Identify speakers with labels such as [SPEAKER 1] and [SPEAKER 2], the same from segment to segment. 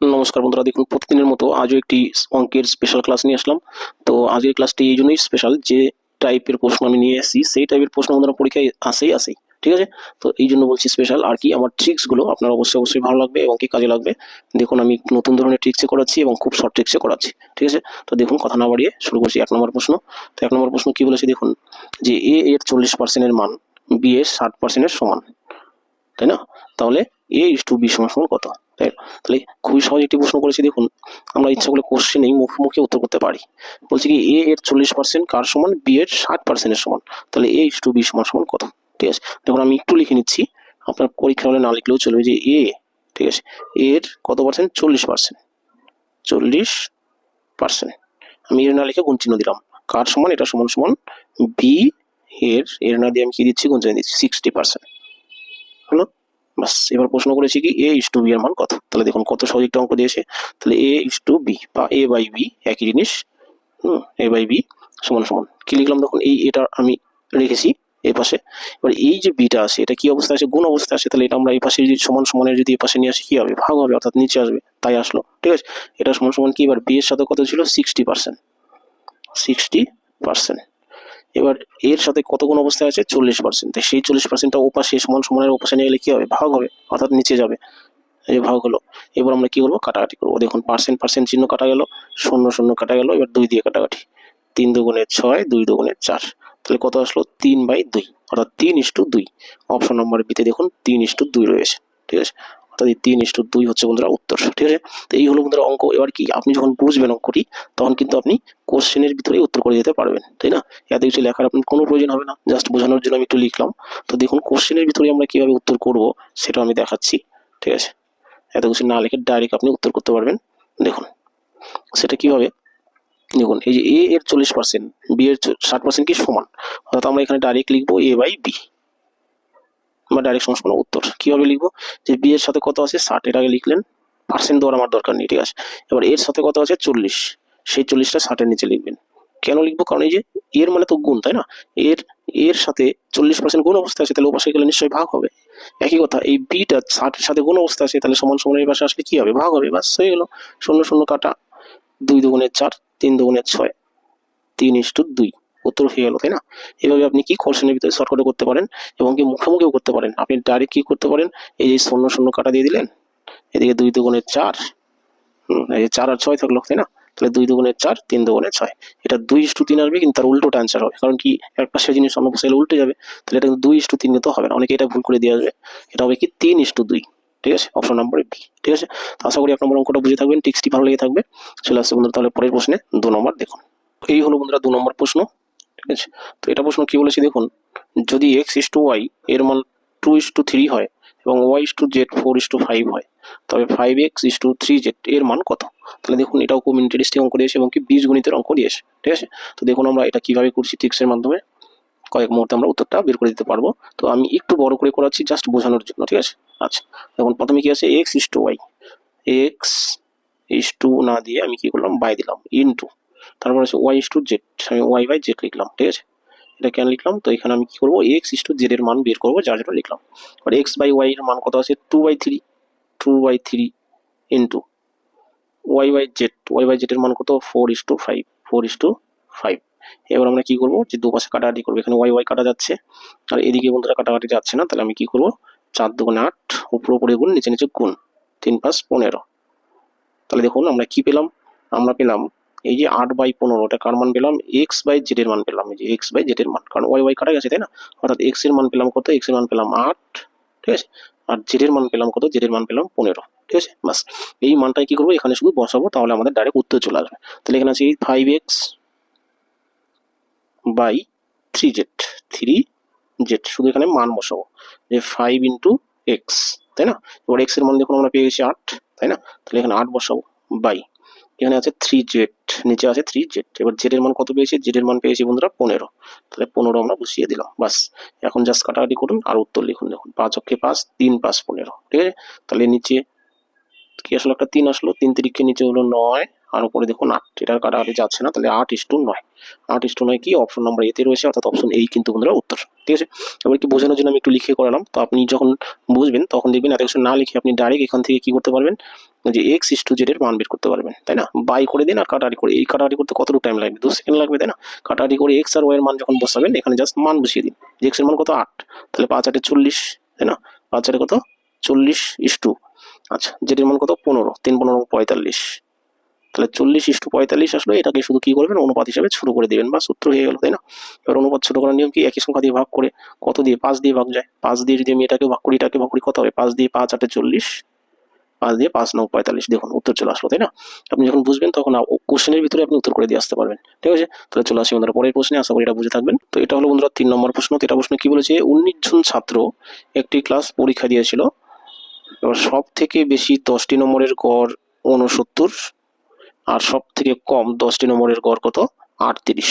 [SPEAKER 1] নমস্কার বন্ধুরা, দেখুন প্রতিদিনের মতো আজও একটি অঙ্কের স্পেশাল ক্লাস নিয়ে আসলাম। তো আজকের ক্লাসটি এই জন্যই স্পেশাল যে টাইপের প্রশ্ন আমি নিয়ে এসেছি, সেই টাইপের প্রশ্ন বন্ধুরা পরীক্ষায় আসেই আসেই, ঠিক আছে? তো এই জন্য বলছি স্পেশাল আর কি, আমার ট্রিক্সগুলো আপনার অবশ্যই অবশ্যই ভালো লাগবে এবং কি কাজে লাগবে। দেখুন, আমি নতুন ধরনের ট্রিক্সে করাচ্ছি এবং খুব শর্ট ট্রিক্সে করাচ্ছি, ঠিক আছে? তো দেখুন, কথা না বাড়িয়ে শুরু করছি এক নম্বর প্রশ্ন। তো এক নম্বর প্রশ্ন কি বলেছে দেখুন? যে এ এর চল্লিশ পার্সেন্টের মান বি এর ষাট পার্সেন্টের সমান, তাই না? তাহলে এ ইস টু বি সমান সমান কত? তাই তাহলে খুবই সহজ একটি প্রশ্ন করেছি, দেখুন, আমরা ইচ্ছা করলে কোশ্চেনেই মুখে উত্তর করতে পারি। বলছি কি এ এর চল্লিশ পার্সেন্ট কার সমান বি এর ষাট পার্সেন্টের সমান? তাহলে এ ইস টু বি সমান সমান কত? ঠিক আছে, দেখুন, আমি একটু লিখে নিচ্ছি। আপনার পরীক্ষা হলে না লিখলেও চলবে যে এ ঠিক আছে এর কত পার্সেন্ট চল্লিশ পার্সেন্ট চল্লিশ পার্সেন্ট আমি এর না লিখে গুণ চিহ্ন দিলাম। কার সমান? এটা সমান সমান বি এর এর না দিয়ে আমি কি দিচ্ছি? গুণ চিহ্ন দিচ্ছি সিক্সটি পার্সেন্ট হলো? বাস এবার প্রশ্ন করেছি কি এ ইস টু বি এর মান কত? তাহলে দেখুন, কত সহজ একটা অঙ্ক দিয়েছে। তাহলে এ ইস টু বি বা এ বাই বি একই জিনিস, হুম এ বাই বি সমান সমান। কি লিখলাম দেখুন, এই এটা আমি রেখেছি এই পাশে। এবার এই যে বিটা আছে, এটা কি অবস্থা আছে? গুণ অবস্থা আছে, তাহলে এটা আমরা এই পাশে যদি সমান সমানের যদি এই পাশে নিয়ে আসি, কি হবে? ভাগ হবে, অর্থাৎ নিচে আসবে, তাই আসলো। ঠিক আছে? এটা সমান সমান কি? এবার বি এর সাথে কত ছিল? সিক্সটি পার্সেন্ট সিক্সটি পার্সেন্ট এবার এর সাথে কত গুণ অবস্থায় আছে? চল্লিশ পার্সেন্ট তাই সেই চল্লিশ পার্সেন্টটা ওপাশে সমান সমানের ওপাশে নিয়ে গেলে কি হবে? ভাগ হবে, অর্থাৎ নিচে যাবে। এই ভাগ হলো। এবার আমরা কি করব? কাটাকাটি করব। দেখুন পার্সেন্ট পার্সেন্ট চিহ্ন কাটা গেল, শূন্য শূন্য কাটা গেল, এবার দুই দিয়ে কাটাকাটি। তিন দুগুণের ছয়, দুই দুগুণের চার। তাহলে কত আসলো? তিন বাই দুই। অর্থাৎ তিন ইস্টু দুই। অপশন নম্বর বিতে দেখুন, তিন ইস্টু দুই রয়েছে। ঠিক আছে? অর্থাৎ তিন ইস্টু দুই হচ্ছে বন্ধুরা উত্তর, ঠিক আছে? তো এই হলো বন্ধুরা অঙ্ক। এবার কি, আপনি যখন বুঝবেন অঙ্কটি, তখন কিন্তু আপনি কোশ্চেনের ভিতরে উত্তর করে দিতে পারবেন, তাই না? এত কিছু লেখার আপনার কোনো প্রয়োজন হবে না জাস্ট বোঝানোর জন্য আমি একটু লিখলাম। তো দেখুন কোশ্চেনের ভিতরে আমরা কীভাবে উত্তর করব সেটা আমি দেখাচ্ছি, ঠিক আছে? এত কিছু না লিখে ডাইরেক্ট আপনি উত্তর করতে পারবেন। দেখুন, সেটা কীভাবে? দেখুন, এই যে এ এর চল্লিশ পার্সেন্ট বি এর ষাট পার্সেন্ট কি সমান? অর্থাৎ আমরা এখানে ডাইরেক্ট লিখব এ বাই বি বা ডাইরেক্ট সংস্করণ উত্তর। কীভাবে লিখব? যে বি এর সাথে কত আছে? ষাট। এর আগে লিখলেন, পার্সেন্ট দেওয়ার আমার দরকার নেই, ঠিক আছে? এবার এর সাথে কত আছে? চল্লিশ। সেই চল্লিশটা ষাটের নিচে লিখবেন। কেন লিখব? কারণ এই যে এর মানে তো গুণ, তাই না? এর এর সাথে চল্লিশ পার্সেন্ট গুণ অবস্থা আছে, তাহলে ওপাশে গেলে নিশ্চয়ই ভাগ হবে। একই কথা, এই বিটা ষাটের সাথে গুণ অবস্থা আছে, তাহলে সমান সমান এই পাশে আসলে কি হবে? ভাগ হবে বাস হয়ে গেল। শূন্য শূন্য কাটা, দুই দুগুণের চার, তিন দুগুণের ছয়, তিন ইস্টু দুই। উত্তর হয়ে গেল, তাই না? এভাবে আপনি কি কোশ্চেনের ভিতরে শর্টকাটে করতে পারেন এবং কি মুখে মুখেও করতে পারেন? আপনি ডাইরেক্ট কি করতে পারেন? এই যে শূন্য শূন্য কাটা দিয়ে দিলেন, এদিকে দুই দুগুণের চার এই যে চার আর ছয় থাকল, তাই না? তাহলে দুই দুগুণের চার, তিন দুগুণের ছয়। এটা দুই ইস্টু তিন আসবে, কিন্তু তার উল্টোটা অ্যান্সার হবে, কারণ কি এক পাশে জিনিস অন্য পাশে উল্টে যাবে, তাহলে এটা কিন্তু দুই ইস্টু তিন কিন্তু হবে না। অনেকে এটা ভুল করে দিয়ে আসবে। এটা হবে কি তিন ইস্টু দুই, ঠিক আছে? অপশন নাম্বার বি ঠিক আছে? তো আশা করি নম্বর অঙ্কটা বুঝে থাকবেন টিক্সটি ভালো লেগে থাকবে। চলে আসছে বন্ধুরা, তাহলে পরের প্রশ্নে দু নম্বর দেখুন। এই হলো বন্ধুরা দু নম্বর প্রশ্ন। ঠিক আছে? তো এটা প্রশ্ন কি বলেছে দেখুন, যদি এক্স ইস টু ওয়াই এর মান টু ইস টু থ্রি হয় এবং y is to z four is to five হয়, তবে five x is to three z এর মান কত? তাহলে দেখুন, এটাও খুব ইন্টারেস্টিং অঙ্ক দিয়েছে এবং কি বীজ গণিতের অঙ্ক দিয়েছে, ঠিক আছে? তো দেখুন আমরা এটা কীভাবে করছি ট্রিক্সের মাধ্যমে, কয়েক মুহূর্তে আমরা উত্তরটা বের করে দিতে পারব। তো আমি একটু বড় করে করাচ্ছি জাস্ট বোঝানোর জন্য, ঠিক আছে? আচ্ছা দেখুন, প্রথমে কি আছে? X is to y x is to না দিয়ে আমি কি করলাম? বাই দিলাম ইন্টু তারপর আছে ওয়াই টু জেড আমি ওয়াই বাই জেড লিখলাম, ঠিক আছে? এটা কেন লিখলাম? তো এখানে আমি কি করব? এক্স ইস টু জেড এর মান বের করব, যার জন্য লিখলাম। আর এক্স বাই ওয়াই এর মান কত আছে? Two by three two by three into y by z y by z এর মান কত? Four is to five four is to five এবার আমরা কি করব? যে দুপাশে কাটাকাটি করব, এখানে ওয়াই ওয়াই কাটা যাচ্ছে। আর এদিকে বন্ধুরা কাটাকাটি যাচ্ছে না, তাহলে আমি কি করব? চার দুগুণে আট, উপর উপরে গুণ, নিচে নিচে গুণ, তিন পাঁচ পনেরো। তাহলে দেখুন, আমরা কি পেলাম? আমরা পেলাম এই যে আট বাই পনেরো, এটা কার মান পেলাম? এক্স বাই জেড এর মান পেলাম। এই যে এক্স বাই জেড এর মান। কারণ ওয়াই ওয়াই কাটা গেছে, তাই না? অর্থাৎ এক্সের মান পেলাম কত? এক্সের মান পেলাম আট, ঠিক আছে? আর জেড এর মান পেলাম কত? জেড এর মান পেলাম পনেরো, ঠিক আছে? বাস এই মানটাই কি করব? এখানে শুধু বসাবো, তাহলে আমাদের ডাইরেক্ট উত্তর চলে আসবে। তাহলে এখানে আছে five x by three z three z শুধু এখানে মান বসাবো। যে ফাইভ ইন্টু এক্স তাই না? এবার এক্সের মান দেখুন, আমরা পেয়ে গেছি আট, তাই না? তাহলে এখানে আট বসাবো, বাই। এখানে আছে থ্রি জেড নিচে আছে থ্রি জেড এবার জেড এর মান কত পেয়েছি? জেড এর মান পেয়েছি বন্ধুরা পনেরো। তাহলে পনেরো আমরা বসিয়ে দিলাম, বাস। এখন জাস্ট কাটাকাটি করুন আর উত্তর লিখুন, দেখুন, পাঁচ অক্ষে পাঁচ, তিন পাঁচ পনেরো, ঠিক আছে? তাহলে নিচে কি আসলো? একটা তিন আসলো, তিন তিরিখে নিচে হলো নয়, আর উপরে দেখুন আট। এটার কাটাকাটি যাচ্ছে না, তাহলে আট ইস টু নয়। আট ইস টু নয় কি? অপশন নাম্বার এতে রয়েছে, অর্থাৎ অপশন এই কিন্তু বন্ধুরা উত্তর। ঠিক আছে? এবার কি বোঝানোর জন্য আমি একটু লিখে করালাম। তো আপনি যখন বুঝবেন, তখন দেখবেন এত কিছু না লিখে আপনি ডাইরেক্ট এখান থেকে কী করতে পারবেন? যে এক্স ইস টু জেড এর মান বের করতে পারবেন, তাই না? বাই করে দিন আর কাটারি করে। এই কাটারি করতে কতটুকু টাইম লাগবে? দু সেকেন্ড লাগবে, তাই না? কাটারি করে এক্স আর ওয়াই এর মান যখন বসাবেন, এখানে জাস্ট মান বসিয়ে দিন। যে এক্সের মান কত? আট। তাহলে পাঁচ আটে চল্লিশ, তাই না? পাঁচ আটে কত? চল্লিশ ইস টু আচ্ছা জেডের মান কত? পনেরো। তিন পনেরো, পঁয়তাল্লিশ। তাহলে চল্লিশ ইস্টু পঁয়তাল্লিশ আসলো এটাকে শুধু কি করবেন? অনুপাত হিসাবে শুরু করে দেবেন, বা সূত্র হয়ে গেল, তাই না? এবার অনুপাত ছোট করার নিয়ম কি? একই সংখ্যা দিয়ে ভাগ করে কত দিয়ে? পাঁচ দিয়ে ভাগ যায়। পাঁচ দিয়ে যদি আমি এটাকে ভাগ করি, এটাকে ভাগ করি কত হবে? পাঁচ দিয়ে পাঁচ আটে চল্লিশ, পাঁচ দিয়ে পাঁচ নয় পঁয়তাল্লিশ। দেখুন, উত্তর চলে আসলো, তাই না? আপনি যখন বুঝবেন, তখন কোশ্চেনের ভিতরে আপনি উত্তর করে দিয়ে আসতে পারবেন। ঠিক আছে? তাহলে চলে আসি বন্ধুরা, পরের প্রশ্নে, আশা করি এটা বুঝে থাকবেন। তো এটা হলো বন্ধুরা তিন নম্বর প্রশ্ন। তো এটা প্রশ্ন কি বলেছে? উনিশ জন ছাত্র একটি ক্লাস পরীক্ষা দিয়েছিল। এবার সব থেকে বেশি দশটি নম্বরের গড় উনসত্তর আর সব থেকে কম দশটি নম্বরের গড় কত? আটত্রিশ।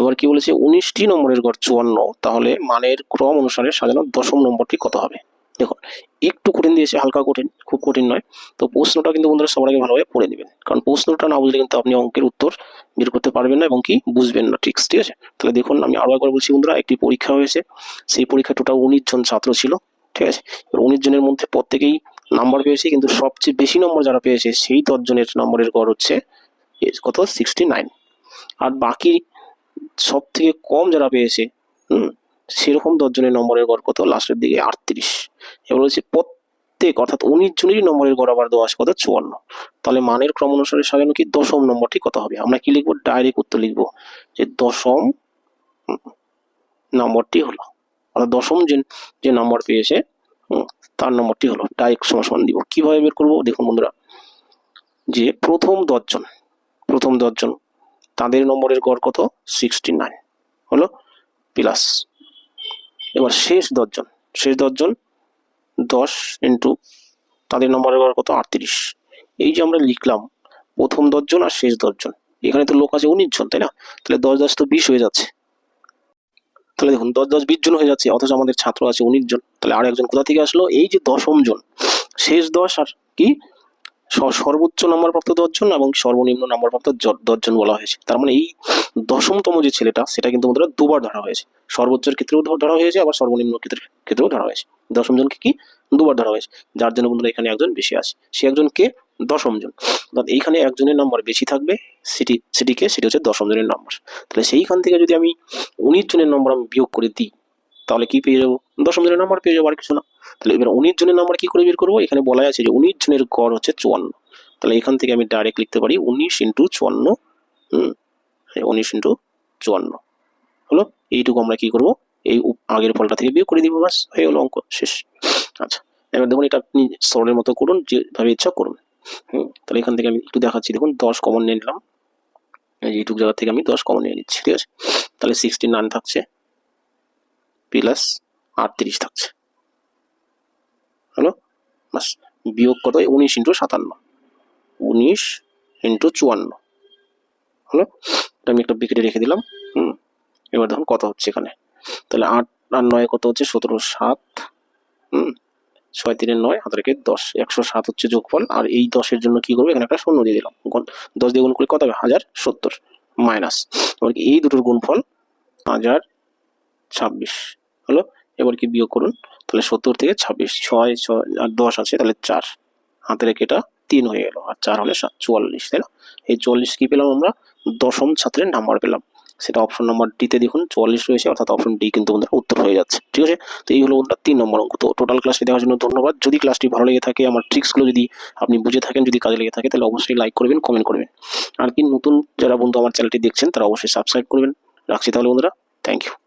[SPEAKER 1] এবার কি বলেছে? উনিশটি নম্বরের গড় চুয়ান্ন। তাহলে মানের ক্রম অনুসারে সাজানো দশম নম্বরটি কত হবে? দেখুন, একটু কঠিন দিয়েছে, হালকা কঠিন, খুব কঠিন নয়। তো প্রশ্নটা কিন্তু বন্ধুরা সবার আগে ভালোভাবে পড়ে নেবেন। কারণ প্রশ্নটা না বুঝলে কিন্তু আপনি অঙ্কের উত্তর বের করতে পারবেন না এবং কি বুঝবেন না। ঠিক ঠিক আছে? তাহলে দেখুন, আমি আরও একবার বলছি বন্ধুরা, একটি পরীক্ষা হয়েছে। সেই পরীক্ষা টোটাল উনিশ জন ছাত্র ছিল। ঠিক আছে? এবার উনিশ জনের মধ্যে প্রত্যেকেই নাম্বার পেয়েছে, কিন্তু সবচেয়ে বেশি নম্বর যারা পেয়েছে, সেই দশজনের নম্বরের গড় হচ্ছে কত? সিক্সটি নাইন আর বাকি সব থেকে কম যারা পেয়েছে, হুম, সেরকম দশজনের নম্বরের গড় কত? লাস্টের দিকে আটত্রিশ। এবার হচ্ছে প্রত্যেক, অর্থাৎ উনিশ জনেরই নম্বরের গড় আবার দেওয়া আছে কত? চুয়ান্ন। তাহলে মানের ক্রম অনুসারে সাজানো কি দশম নম্বরটি কত হবে? আমরা কি লিখব? ডাইরেক্ট উত্তর লিখব যে দশম নম্বরটি হলো। অর্থাৎ দশম যে যে নম্বর পেয়েছে তার নম্বরটি হলো সমান সমান দিব। কীভাবে বের করব? দেখুন বন্ধুরা, যে প্রথম দশজন প্রথম দশজন, তাদের নম্বরের গড় কত? সিক্সটি নাইন হলো প্লাস এবার শেষ দশজন শেষ দশজন, দশ ইন্টু তাদের নম্বরের গড় কত? আটত্রিশ। এই যে আমরা লিখলাম, প্রথম দশজন আর শেষ দশজন, এখানে তো লোক আছে উনিশ জন তাই না? তাহলে দশ দশ তো বিশ হয়ে যাচ্ছে। তাহলে দেখুন, দশ দশ, বিশ জন হয়ে যাচ্ছে, অথচ আমাদের ছাত্র আছে উনিশ জন। তাহলে আর একজন কোথা থেকে আসলো? এই যে দশম জন। শেষ দশ আর কি? সর্বোচ্চ নম্বরপ্রাপ্ত দশজন এবং সর্বনিম্ন নম্বরপ্রাপ্ত দশজন বলা হয়েছে। তার মানে এই দশমতম যে ছেলেটা, সেটা কিন্তু আমাদের দুবার ধরা হয়েছে। সর্বোচ্চের ক্ষেত্রেও ধরা হয়েছে, আবার সর্বনিম্ন ক্ষেত্রে, ক্ষেত্রেও ধরা হয়েছে। দশম জনকে কি? দুবার ধরা হয়েছে। যার জন্য বন্ধুরা এখানে একজন বেশি আছে। সে একজন কে? দশম জন। অর্থাৎ এইখানে একজনের নম্বর বেশি থাকবে, সিটি, সিটিকে সেটি হচ্ছে দশম জনের নম্বর তাহলে সেইখান থেকে যদি আমি উনিশ জনের নম্বর আমি বিয়োগ করে দিই, তাহলে কি পেয়ে যাব? দশম জনের নম্বর পেয়ে যাব আর কিছু না। তাহলে এবার উনিশ জনের নম্বর কি করে বের করব? এখানে বলা আছে যে উনিশ জনের গড় হচ্ছে চুয়ান্ন। তাহলে এখান থেকে আমি ডাইরেক্ট লিখতে পারি উনিশ ইন্টু চুয়ান্ন, হুম? উনিশ ইন্টু চুয়ান্ন। হলো? এইটুকু আমরা কি করব? এই আগের ফলটা থেকে বিয়োগ করে দিব বাস হয়ে গেলো অঙ্ক, শেষ। আচ্ছা এবার দেখুন এটা আপনি সরলের মতো করুন, যেভাবে ইচ্ছা করুন। হুম, তাহলে এখান থেকে আমি একটু দেখাচ্ছি। দেখুন, দশ কমন নিয়ে নিলাম। এইটুকু জায়গা থেকে আমি দশ কমন নিয়ে নিচ্ছি, ঠিক আছে? তাহলে সিক্সটি নাইন থাকছে প্লাস আটত্রিশ থাকছে। হলো? বাস, বিয়োগ কত? উনিশ ইন্টু সাতান্ন। উনিশ ইন্টু চুয়ান্ন। হলো? এটা আমি একটা বিকেটে রেখে দিলাম, হুম? এবার দেখুন কত হচ্ছে এখানে। তাহলে আট আর নয় কত হচ্ছে? সতেরো সাত, হুম? ছয় তিনের নয় হাত রেখে দশ, একশো সাত হচ্ছে যোগফল, আর এই দশের জন্য কি করব? এখানে একটা শূন্য দিয়ে দিলাম। দশ দিয়ে গুণ করে কত হবে? হাজার সত্তর মাইনাস। এবার এই দুটোর গুণফল হাজার ছাব্বিশ হলো। এবার কি বিয়োগ করুন? তাহলে সত্তর থেকে ছাব্বিশ, ছয় ছয়, আর দশ আছে, তাহলে চার। হাতে রেখে এটা তিন হয়ে গেল, আর চার হলে সাত চুয়াল্লিশ, তাই না? এই চুয়াল্লিশ কি পেলাম আমরা? দশম ছাত্রের নাম্বার পেলাম। সেটা অপশন নাম্বার ডিতে দেখুন চুয়াল্লিশ রয়েছে, অর্থাৎ অপশন ডি কিন্তু বন্ধুরা উত্তর হয়ে যাচ্ছে। ঠিক আছে? তো এই হলো বন্ধুরা তিন নম্বর অঙ্ক। তো টোটাল ক্লাসটি দেখার জন্য ধন্যবাদ। যদি ক্লাসটি ভালো লেগে থাকে, আমার ট্রিক্সগুলো যদি আপনি বুঝে থাকেন, যদি কাজে লেগে থাকে, তাহলে অবশ্যই লাইক করবেন কমেন্ট করবেন। আর কি নতুন যারা বন্ধু আমার চ্যানেলটি দেখছেন, তারা অবশ্যই সাবস্ক্রাইব করবেন। রাখছি তাহলে বন্ধুরা। Thank you